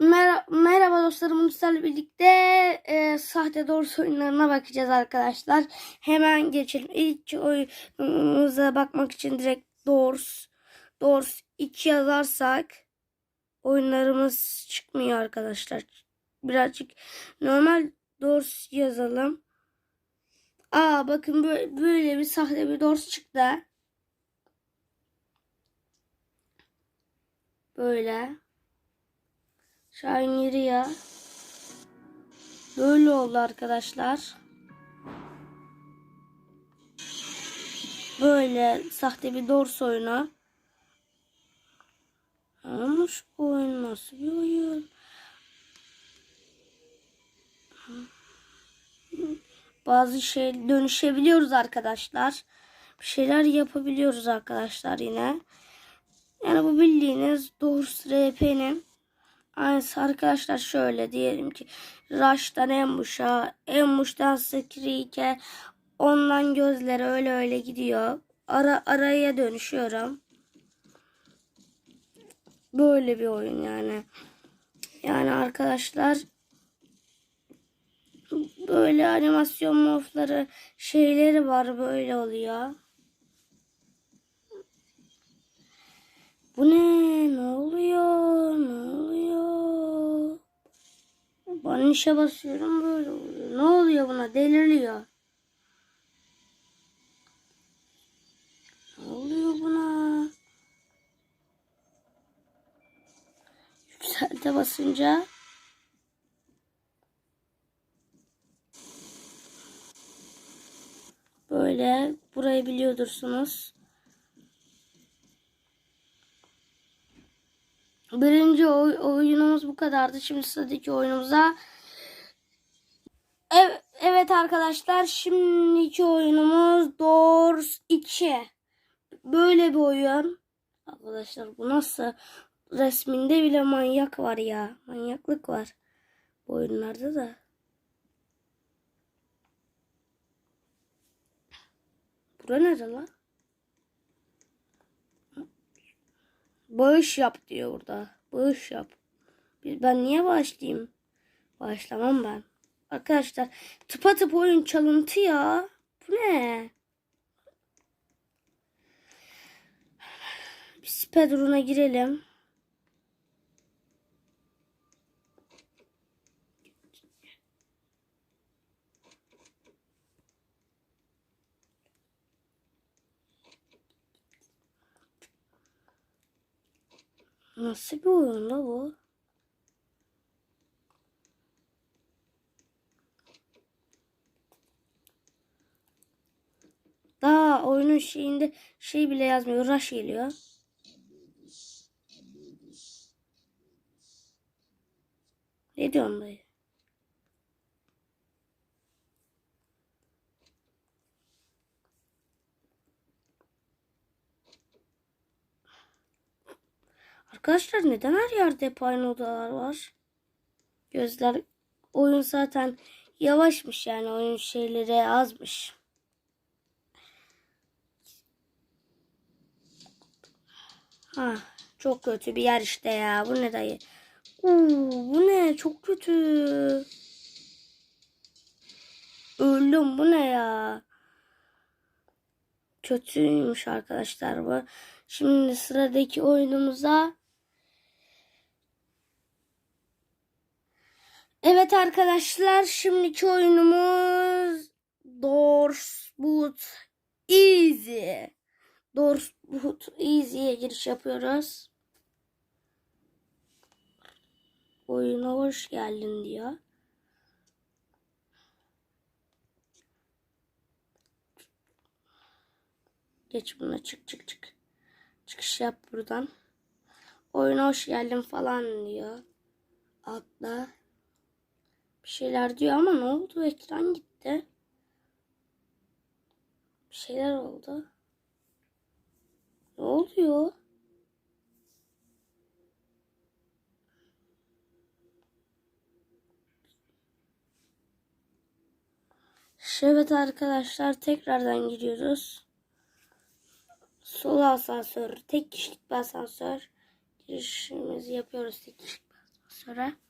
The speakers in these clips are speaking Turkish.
Mer- Merhaba dostlarım, sizlerle birlikte e, sahte doğrusu oyunlarına bakacağız arkadaşlar. Hemen geçelim. İlk oyunumuza bakmak için direkt doğrusu, doğrusu 2 yazarsak oyunlarımız çıkmıyor arkadaşlar. Birazcık normal doğrusu yazalım. Aa bakın böyle, böyle bir sahte bir doğrusu çıktı. Böyle. Şahin yeri ya. Böyle oldu arkadaşlar. Böyle sahte bir dorse oyunu. Olmuş bu oyun nasıl bir oyun? Bazı şey dönüşebiliyoruz arkadaşlar. Bir şeyler yapabiliyoruz arkadaşlar yine. Yani bu bildiğiniz Dorse RP'nin Aynısı arkadaşlar şöyle diyelim ki Rush'tan Embuş'a, Embuş'tan Screek'e ondan gözlere öyle öyle gidiyor. Ara araya dönüşüyorum. Böyle bir oyun yani. Yani arkadaşlar böyle animasyon morfları şeyleri var böyle oluyor. Bu ne? Ne oluyor? Ne oluyor? Ben işe basıyorum böyle. Ne oluyor buna? Deliriyor. Ne oluyor buna? Yükselte basınca böyle burayı biliyordursunuz. Birinci oy- oyunumuz bu kadardı. Şimdi sıradaki oyunumuza Ev- evet arkadaşlar şimdiki oyunumuz Doors 2. Böyle bir oyun. Arkadaşlar bu nasıl resminde bile manyak var ya. Manyaklık var bu oyunlarda da. Bura nere lan? Bağış yap diyor burada. Bağış yap. Ben niye bağışlayayım? Bağışlamam ben. Arkadaşlar tıpatıp oyun çalıntı ya. Bu ne? Bir speedrun'a girelim. Nasıl bir oyun la bu? Daha oyunun şeyinde şey bile yazmıyor. Rush geliyor. Ne diyorsun dayı? Arkadaşlar neden her yerde hep aynı odalar var? Gözler oyun zaten yavaşmış yani oyun şeyleri azmış. Ha, çok kötü bir yer işte ya. Bu ne dayı? Uuu, bu ne? Çok kötü. Öldüm. Bu ne ya? Kötüymüş arkadaşlar bu. Şimdi sıradaki oyunumuza Evet arkadaşlar şimdiki oyunumuz Doors Boot Easy. Doors Boot Easy'ye giriş yapıyoruz. Oyuna hoş geldin diyor. Geç buna çık çık çık. Çıkış yap buradan. Oyuna hoş geldin falan diyor. Atla. Bir şeyler diyor ama ne oldu? Ekran gitti. Bir şeyler oldu. Ne oluyor? Evet arkadaşlar tekrardan giriyoruz. Sol asansör, tek kişilik bir asansör. Girişimizi yapıyoruz tek kişilik bir asansör.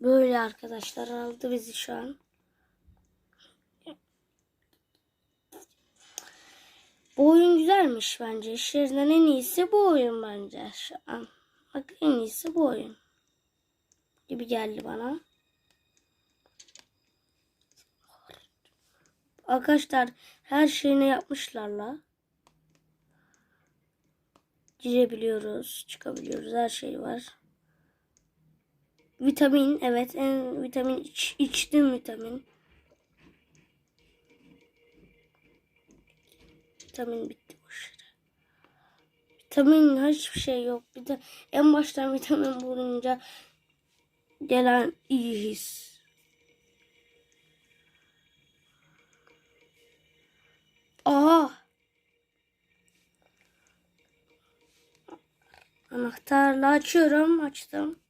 Böyle arkadaşlar aldı bizi şu an. Bu oyun güzelmiş bence. İşlerinden en iyisi bu oyun bence şu an. Bak en iyisi bu oyun. Gibi geldi bana. Arkadaşlar her şeyini yapmışlar la. Girebiliyoruz, çıkabiliyoruz. Her şey var. Vitamin evet en vitamin iç, içtim vitamin. Vitamin bitti boş yere. Vitamin hiçbir şey yok. Bir de en baştan vitamin bulunca gelen iyi his. Aa! Anahtarla açıyorum. Açtım.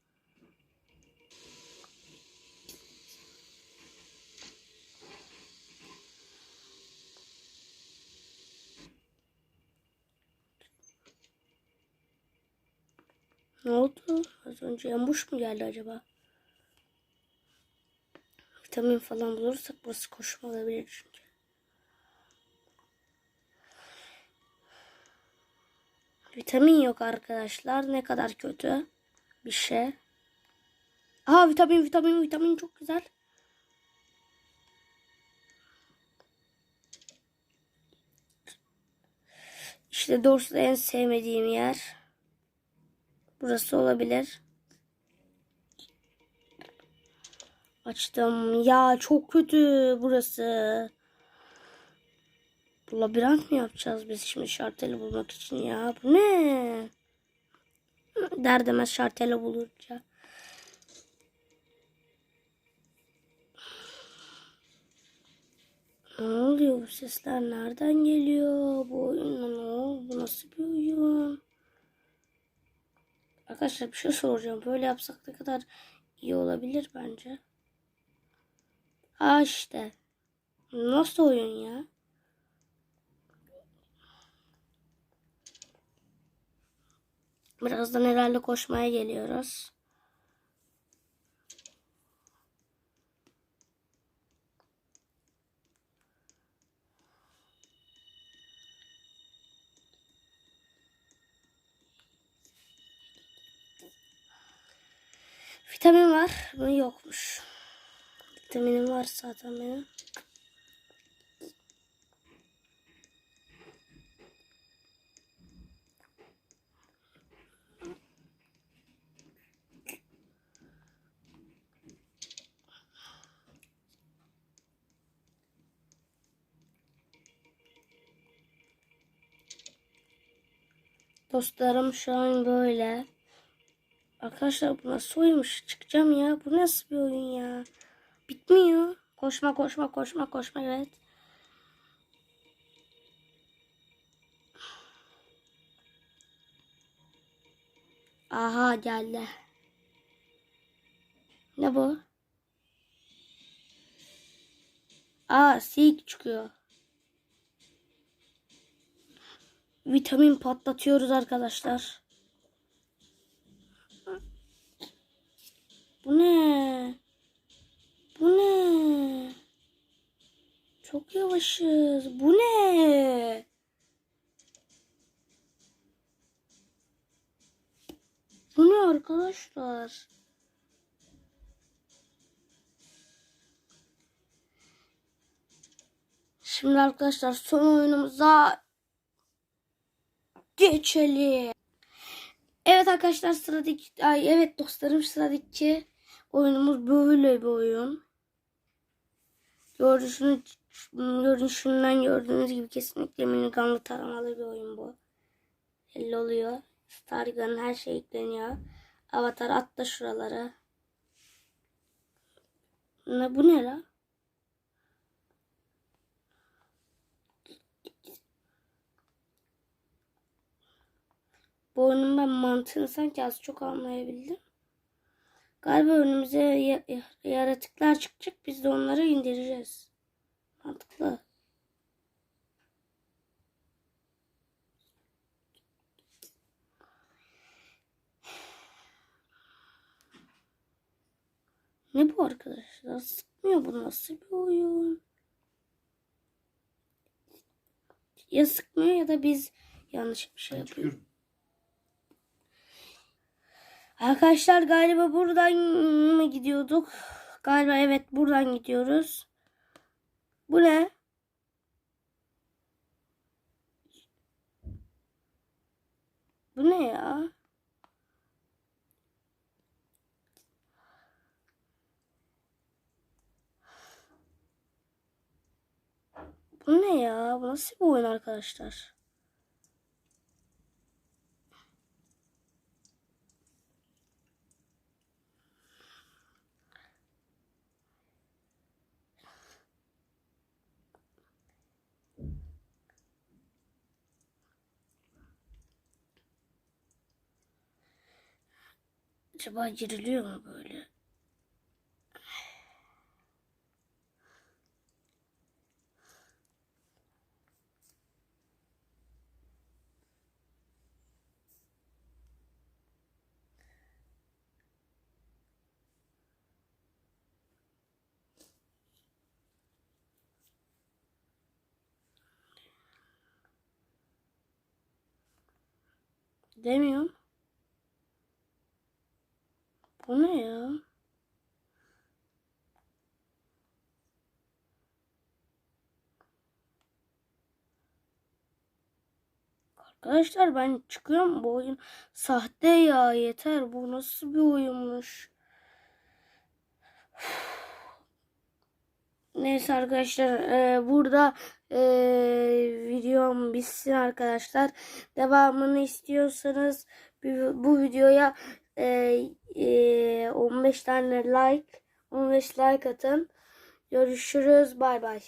Ne oldu? Az önce yambuş mu geldi acaba? Vitamin falan bulursak burası koşma olabilir çünkü. Vitamin yok arkadaşlar. Ne kadar kötü bir şey. Aha vitamin vitamin vitamin çok güzel. İşte doğrusu en sevmediğim yer. Burası olabilir. Açtım. Ya çok kötü burası. Bu labirent mi yapacağız biz şimdi şarteli bulmak için ya? Bu ne? Derdemez şarteli bulunca. Ne oluyor bu sesler nereden geliyor? Bu oyun ne oldu? Bu nasıl bir oyun? Arkadaşlar bir şey soracağım. Böyle yapsak ne kadar iyi olabilir bence. Ha işte. Nasıl oyun ya? Birazdan herhalde koşmaya geliyoruz. Vitamin var mı? Yokmuş. Vitaminim var zaten benim. Dostlarım şu an böyle. Arkadaşlar bu nasıl oyunmuş? Çıkacağım ya. Bu nasıl bir oyun ya? Bitmiyor. Koşma koşma koşma koşma evet. Aha geldi. Ne bu? Aa sik çıkıyor. Vitamin patlatıyoruz arkadaşlar. Bu ne? Bu ne? Çok yavaşız. Bu ne? Bu ne arkadaşlar? Şimdi arkadaşlar son oyunumuza geçelim. Evet arkadaşlar sıradaki ay evet dostlarım sıradaki oyunumuz böyle bir oyun. Görünüşünü, görünüşünden gördüğünüz gibi kesinlikle minigunlu taramalı bir oyun bu. Belli oluyor. Stargun her şey ekleniyor. Avatar atla şuralara. Ne bu ne la? Bu oyunun ben mantığını sanki az çok anlayabildim. Galiba önümüze ya- ya- yaratıklar çıkacak. Biz de onları indireceğiz. Mantıklı. Ne bu arkadaşlar? Sıkmıyor bu nasıl bir oyun? Ya sıkmıyor ya da biz yanlış bir şey yapıyoruz. Arkadaşlar galiba buradan mı gidiyorduk? Galiba evet buradan gidiyoruz. Bu ne? Bu ne ya? Bu ne ya? Bu nasıl bir oyun arkadaşlar? Acaba giriliyor mu böyle? Demiyorum. Bu ne ya? Arkadaşlar ben çıkıyorum bu oyun sahte ya yeter bu nasıl bir oyunmuş. Neyse arkadaşlar e, burada e, videom bitsin arkadaşlar. Devamını istiyorsanız bu, videoya e, e, 15 tane like 15 like atın. Görüşürüz. Bay bay.